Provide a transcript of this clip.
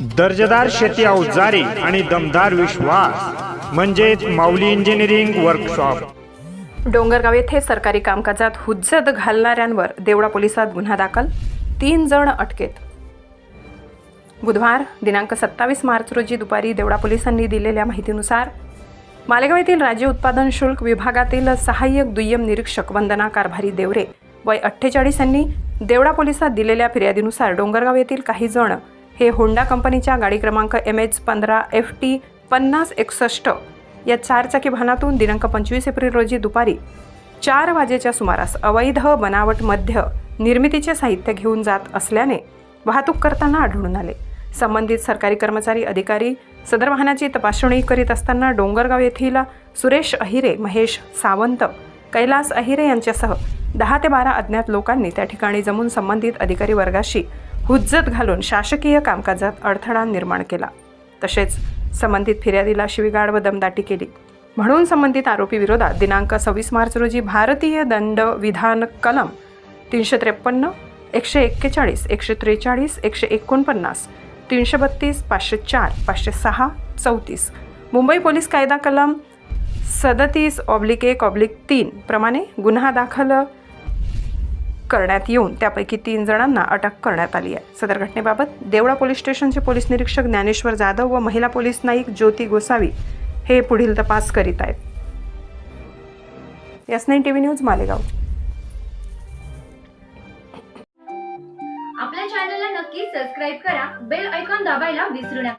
दर्जेदार शेती अवजारे आणि दमदार विश्वास म्हणजेच माऊली इंजिनिअरिंग वर्कशॉप डोंगरगाव येथे सरकारी कामकाजात हुज्जत घालणाऱ्यांवर देवडा पोलिसात गुन्हा दाखल तीन जण अटकेत. बुधवार दिनांक सत्तावीस मार्च रोजी दुपारी देवडा पोलिसांनी दिलेल्या माहितीनुसार मालेगाव येथील राज्य उत्पादन शुल्क विभागातील सहाय्यक दुय्यम निरीक्षक वंदना कारभारी देवरे वय अठ्ठेचाळीस यांनी देवडा पोलिसात दिलेल्या फिर्यादीनुसार डोंगरगाव येथील काही जण हे होंडा कंपनीच्या गाडी क्रमांक एम एच पंधरा एफ टी पन्नास एकसष्ट या चारचाकी वाहनातून दिनांक पंचवीस एप्रिल रोजी दुपारी चार वाजेच्या सुमारास अवैध बनावट मध्य निर्मितीचे साहित्य घेऊन जात असल्याने वाहतूक करताना आढळून आले. संबंधित सरकारी कर्मचारी अधिकारी सदर वाहनाची तपासणी करीत असताना डोंगरगाव येथील सुरेश अहिरे महेश सावंत कैलास अहिरे यांच्यासह दहा ते बारा अज्ञात लोकांनी त्या ठिकाणी जमून संबंधित अधिकारी वर्गाशी हुज्जत घालून शासकीय कामकाजात अडथळा निर्माण केला. तसेच संबंधित फिर्यादीला शिवीगाळ व दमदाटी केली. म्हणून संबंधित आरोपी विरोधात दिनांक सव्वीस मार्च रोजी भारतीय दंड विधान कलम तीनशे त्रेपन्न एकशे एक्केचाळीस एकशे त्रेचाळीस एकशे एकोणपन्नास तीनशे बत्तीस पाचशे चार पाचशे सहा चौतीस मुंबई पोलीस कायदा कलम सदतीस ऑब्लिक एक ऑब्लिक तीन प्रमाणे गुन्हा दाखल करण्यात येऊन त्यापैकी तीन जणांना अटक करण्यात आली आहे. सदर घटनेबाबत देवळा पोलीस स्टेशनचे पोलीस निरीक्षक ज्ञानेश्वर जाधव व महिला पोलीस नाईक ज्योती गोसावी हे पुढील तपास करीत आहेत. S nine TV news Malegaon. आपल्या चॅनलला नक्की सबस्क्राईब करा. बेल ऐकॉन दाबायला विसरू नका.